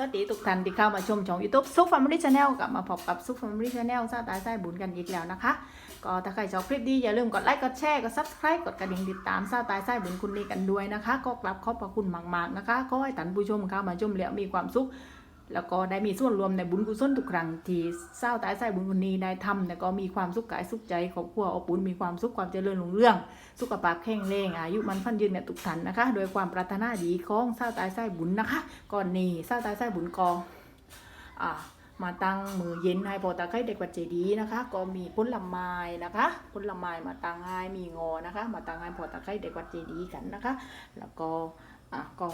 สวัสดีทุกท่านที่เข้ามาชมช่องยูทูบซุปฟาร์มลี่ชาแนลกลับมาพบกับซุปฟาร์มลี่ชาแนลซาตายไส้บุญกันอีกแล้วนะคะ ก็ถ้าใครชอบคลิปดีอย่าลืมกดไลค์กดแชร์กด subscribe กดกระดิ่งติดตามซาตายไส้บุญคุณนี้กันด้วยนะคะ ก็กลับขอบพระคุณมากๆนะคะ ก็ให้ท่านผู้ชมเข้ามาชมแล้วมีความสุข แล้วก็ได้มีส่วนรวมในบุญกุศลทุกครั้งที่เศร้าตายไส้บุญคุณนี้ได้ทำแล้วก็มีความสุขกายสุขใจครอบครัวอบอุ่นมีความสุขความเจริญรุ่งเรือง สุขภาพแข็งแรงอายุมันฟันยืนเนี่ยทุกท่านนะคะ โดยความปรารถนาดีของเศร้าตายไส้บุญนะคะ ก่อนนี้เศร้าตายไส้บุญกออ่ามาตั้งมือเย็นให้พอตาไข่เด็กวัดเจดีนะคะ ก็มีผลไม้นะคะผลไม้มาตั้งให้มีงอนะคะ มาตั้งให้พอตาไข่เด็กวัดเจดีกันนะคะ แล้วก็อะก็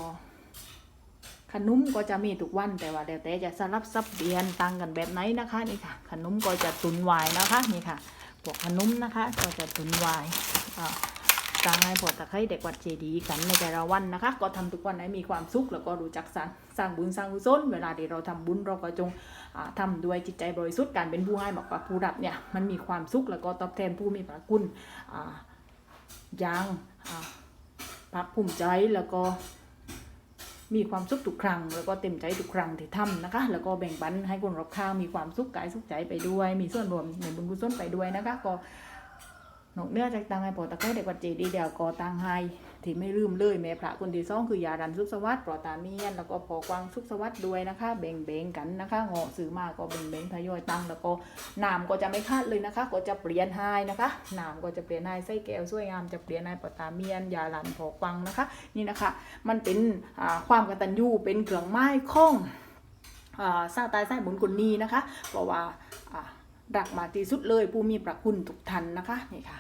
ขนมก็จะมีทุกวันแต่ว่าเดี๋ยวแต่จะสลับซับเปลี่ยนตังกันแบบไหนนะคะนี่ค่ะ ขนมก็จะตุนไวายนะคะนี่ค่ะพวกขนมนะคะก็จะตุนไวายอ่าสร้างให้พอตะไคร้เด็กวัดเจดีย์กันในแต่ละวันนะคะ ก็ทำทุกวันให้มีความสุขแล้วก็รู้จักสร้างสร้างบุญสร้างกุศลเวลาที่เราทำบุญเราก็จงอ่าทำด้วยจิตใจบริสุทธิ์การเป็นผู้ให้มากกว่าผู้รับเนี่ยมันมีความสุขแล้วก็ตอบแทนผู้มีพระคุณอย่างภาคภูมิใจแล้วก็ มีความสุขทุกครั้ง แล้วก็เต็มใจทุกครั้งที่ทำนะคะ แล้วก็แบ่งปันให้คนรอบข้างมีความสุขกายสุขใจไปด้วย มีส่วนรวมในบุญกุศลไปด้วยนะคะก็ นอกเนื้อจากตังให้ปอตะไคร้เด็กวัดเจดีเดียวก็ตังให้ที่ไม่ลืมเลยแม่พระคนที่สองคือยาดันสุขสวัสดิ์ปลอตาเมียนแล้วก็พอกวางสุขสวัสดิ์ด้วยนะคะแบ่งเบงกันนะคะเหงาะซื้อมาก็แบ่งเบงทยอยตังแล้วก็น้ำก็จะไม่คาดเลยนะคะ ก็จะเปลี่ยนให้นะคะน้ำก็จะเปลี่ยนให้ไส้แก้วสวยงามจะเปลี่ยนให้ปลอตาเมียนยาลันพอกวางนะคะ นี่นะคะ มันเป็นความกตัญญูเป็นเครื่องไม้ข้องอ่าซาตายไส้บุญกุนีนะคะเพราะว่า รักมาที่สุดเลยผู้มีประคุณทุกท่านนะคะนี่ค่ะ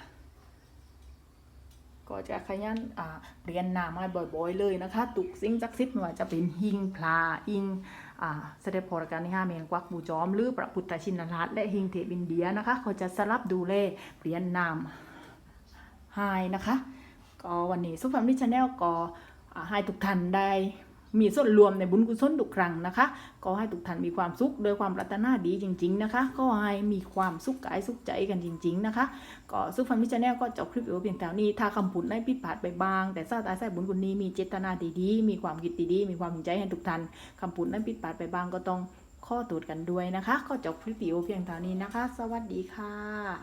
ก็จะขยันอ่าเรียนนามาบ่อยๆเลยนะคะตุกสิ่งศักดิ์สิทธิ์ไม่ว่าจะเป็นหิงพลาอิงอ่าเสด็จพอรการที่ห้าเมนกวักบูจอม หรือพระพุทธชินราชและหิงเทพอินเดียนะคะเขาจะสลับดูแลเรียนนามให้นะคะ ก็วันนี้ซุปเปอร์มิชแนลก็ให้ทุกท่านได้ มีส่วนรวมในบุญกุศลทุกครั้งนะคะก็ให้ทุกท่านมีความสุขโดยความปรารถนาดีจริง ๆนะคะ ก็ให้มีความสุขกายสุขใจกันจริง ๆนะคะ ก็ซุปเปอร์มิชแนลก็จบคลิปอยู่เพียงเท่านี้ถ้าคำพูดได้ผิดพลาดไปบ้าง แต่ซาตาใส่บุญคนนี้มีเจตนาดีๆมีความคิดดีๆมีความจริงใจให้ทุกท่านคำพูดได้ผิดพลาดไปบ้างก็ต้องข้อตรวจกันด้วยนะคะ ก็จบคลิปวิดีโอเพียงเท่านี้นะคะ สวัสดีค่ะ